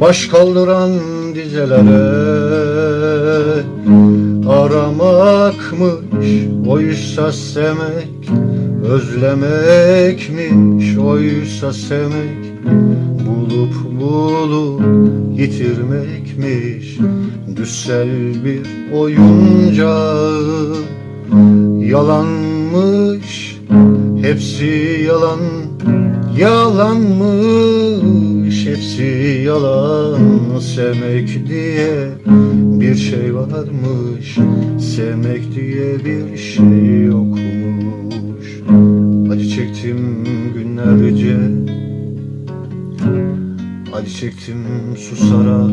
Baş kaldıran dizelere Aramakmış oysa sevmek Özlemekmiş oysa sevmek Bulup bulup yitirmekmiş. Düssel bir oyuncağı Yalanmış hepsi yalan Yalanmış hepsi yalan Sevmek diye bir şey varmış. Sevmek diye bir şey yokmuş. Acı çektim günlerce. Acı çektim susarak.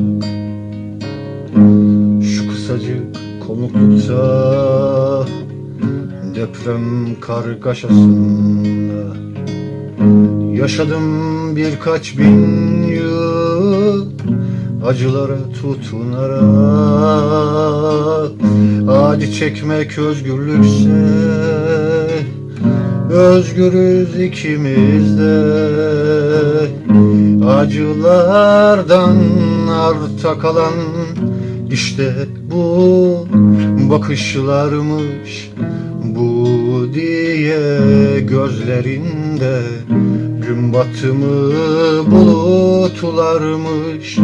Şu kısacık konuklukta Deprem kargaşasında. Yaşadım birkaç bin Acılara tutunarak Acı çekmek özgürlükse Özgürüz ikimiz de Acılardan arta kalan işte bu bakışlarmış Bu diye gözlerinde Gün batımı bulutlarmış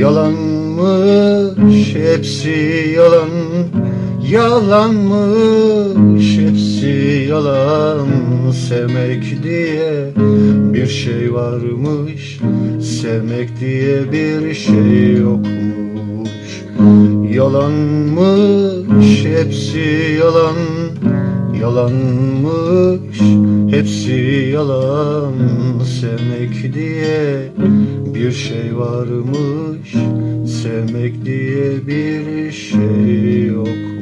Yalanmış hepsi yalan. Yalanmış hepsi yalan. Sevmek diye bir şey varmış Sevmek diye bir şey yokmuş. Yalanmış hepsi yalan Yalanmış hepsi yalan. Sevmek diye bir şey varmış Sevmek diye bir şey yok